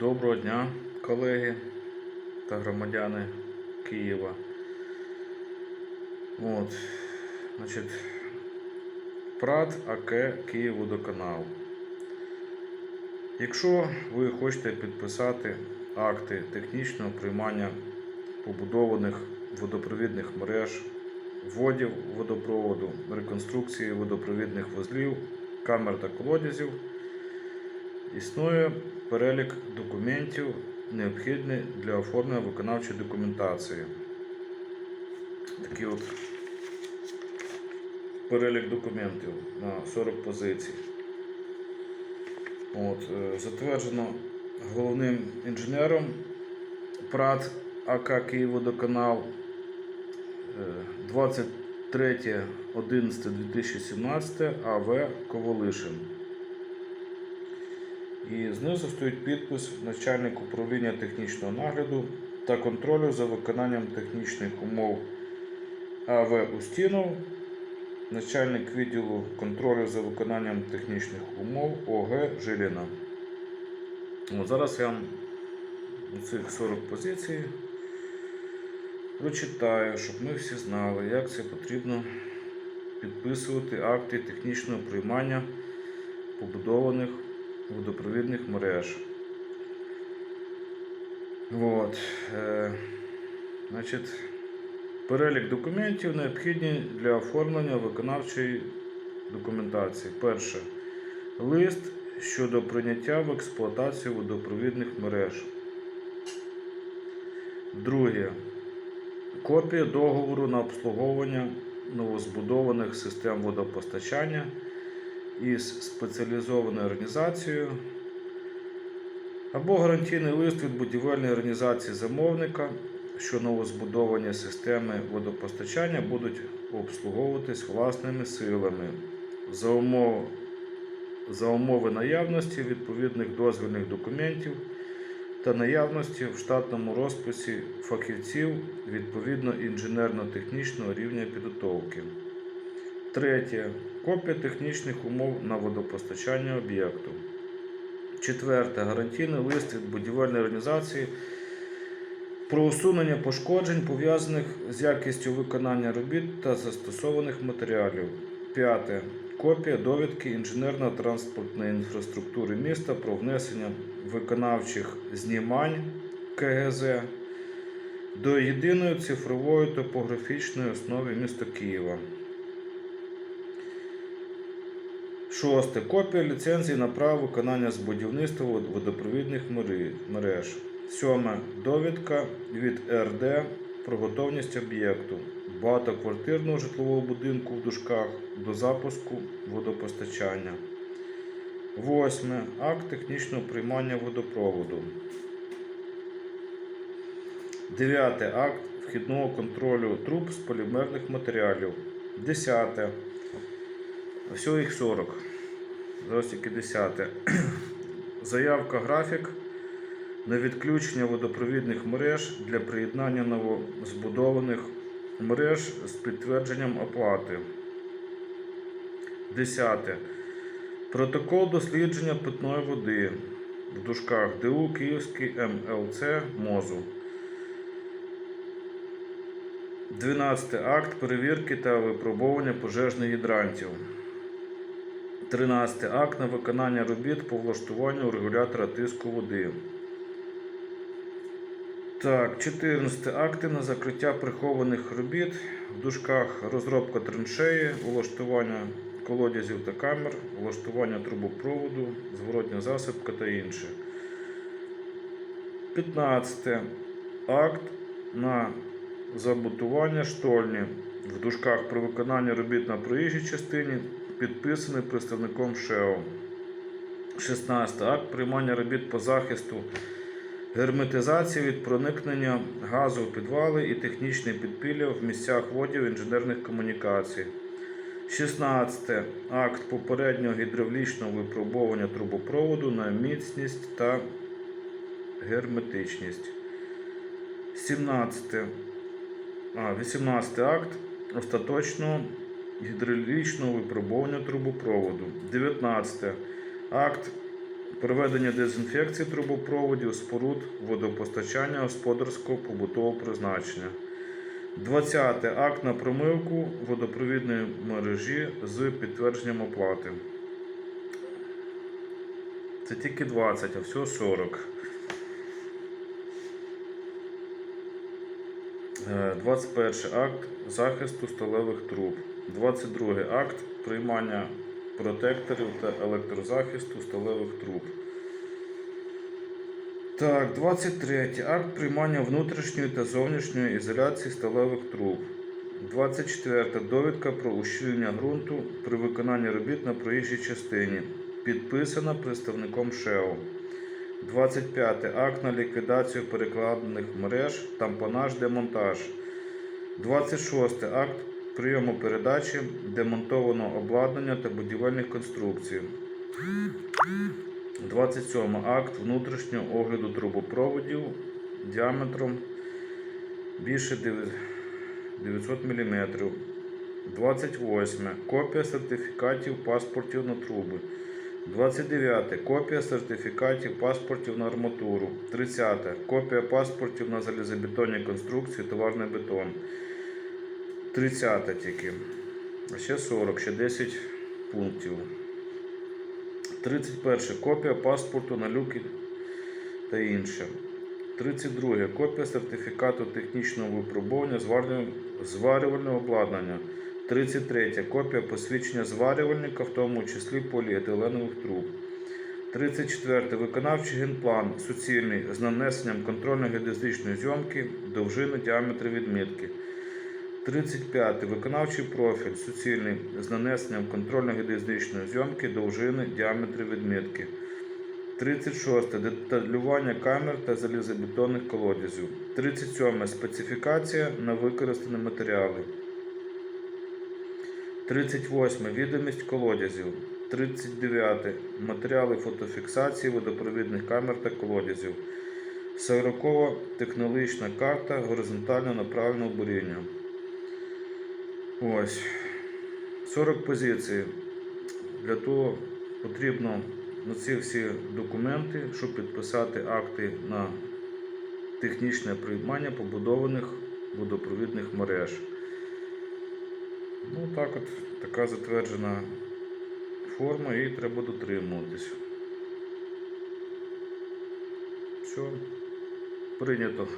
Доброго дня, колеги та громадяни Києва. От, значить, ПРАТ АК Київводоканал. Якщо ви хочете підписати акти технічного приймання побудованих водопровідних мереж, вводів водопроводу, реконструкції водопровідних вузлів, камер та колодязів, Існує перелік документів, необхідний для оформлення виконавчої документації. Такий от перелік документів на 40 позицій. От, е, затверджено головним інженером ПРАТ АК Київводоканал е, 23.11.2017 АВ Ковалишин. І знизу стоїть підпис начальник управління технічного нагляду та контролю за виконанням технічних умов АВ Устінов, начальник відділу контролю за виконанням технічних умов ОГ Жиліна. От зараз я вам цих 40 позицій прочитаю, щоб ми всі знали, як це потрібно підписувати акти технічного приймання побудованих водопровідних мереж. Вот. Е, значить, перелік документів необхідні для оформлення виконавчої документації. Перше. Лист щодо прийняття в експлуатацію водопровідних мереж. Друге. Копія договору на обслуговування новозбудованих систем водопостачання із спеціалізованою організацією або гарантійний лист від будівельної організації замовника, що новозбудовані системи водопостачання будуть обслуговуватись власними силами за умови, за умови наявності відповідних дозвільних документів та наявності в штатному розписі фахівців відповідно інженерно-технічного рівня підготовки. Третє. Копія технічних умов на водопостачання об'єкту. Четверте. Гарантійний лист від будівельної організації про усунення пошкоджень, пов'язаних з якістю виконання робіт та застосованих матеріалів. П'яте. Копія довідки інженерно-транспортної інфраструктури міста про внесення виконавчих знімань КГЗ до єдиної цифрової топографічної основи міста Києва. Шосте. Копія ліцензії на право виконання з будівництва водопровідних мереж. Сьоме. Довідка від РД про готовність об'єкту багатоквартирного житлового будинку в дужках до запуску водопостачання. Восьме. Акт технічного приймання водопроводу. Дев'яте. Акт вхідного контролю труб з полімерних матеріалів. Десяте. Всього їх 40. Зараз тільки 10. Заявка графік на відключення водопровідних мереж для приєднання новозбудованих мереж з підтвердженням оплати. 10. Протокол дослідження питної води в дужках ДУ Київський МЛЦ МОЗу. 12. Акт перевірки та випробовування пожежних гідрантів. 13. Акт на виконання робіт по влаштуванню регулятора тиску води. Так, 14. Акти на закриття прихованих робіт в дужках розробка траншеї, влаштування колодязів та камер, влаштування трубопроводу, зворотня засипка та інше. 15. Акт на забутування штольні в дужках при виконанні робіт на проїжджій частині підписаний представником ШЕО. 16. Акт приймання робіт по захисту герметизації від проникнення газу в підвали і технічне підпілля в місцях водів інженерних комунікацій. 16. Акт попереднього гідравлічного випробовування трубопроводу на міцність та герметичність. 17. А, 18 акт остаточного гідравлічного випробування трубопроводу. 19 акт Проведення дезінфекції трубопроводів, споруд, водопостачання господарського побутового призначення. 20. Акт на промивку водопровідної мережі з підтвердженням оплати. Це тільки 20, а всього 40. 21 акт захисту сталевих труб. 22 акт приймання протекторів та електрозахисту сталевих труб. Так, 23 акт приймання внутрішньої та зовнішньої ізоляції сталевих труб. 24 довідка про ущільнення ґрунту при виконанні робіт на проїжджій частині. Підписана представником ШЕО. 25 акт на ліквідацію перекладених мереж, тампонаж, демонтаж. 26 акт прийому передачі демонтованого обладнання та будівельних конструкцій. 27 акт внутрішнього огляду трубопроводів діаметром більше 900 мм. 28. Копія сертифікатів паспортів на труби. 29. Копія сертифікатів паспортів на арматуру. 30. Копія паспортів на залізобетонні конструкції, товарний бетон. 30 тільки. А ще 40, ще 10 пунктів. 31. Копія паспорту на люки та інше. 32. Копія сертифікату технічного випробування зварювального- обладнання. 33. Копія посвідчення зварювальника, в тому числі поліетиленових труб. 34. Виконавчий генплан суцільний з нанесенням контрольно-геодезичної зйомки довжини діаметру відмітки. 35. Виконавчий профіль суцільний з нанесенням контрольно-геодезичної зйомки довжини діаметру відмітки. 36. Деталювання камер та залізобетонних колодязів. 37. Специфікація на використані матеріали. 38. Відомість колодязів. 39. Матеріали фотофіксації водопровідних камер та колодязів. 40. Технологічна карта горизонтально направленого буріння. Ось. 40 позицій. Для того потрібно на ці всі документи, щоб підписати акти на технічне приймання побудованих водопровідних мереж. Ну так от, така затверджена форма і треба дотримуватись. Все, прийнято.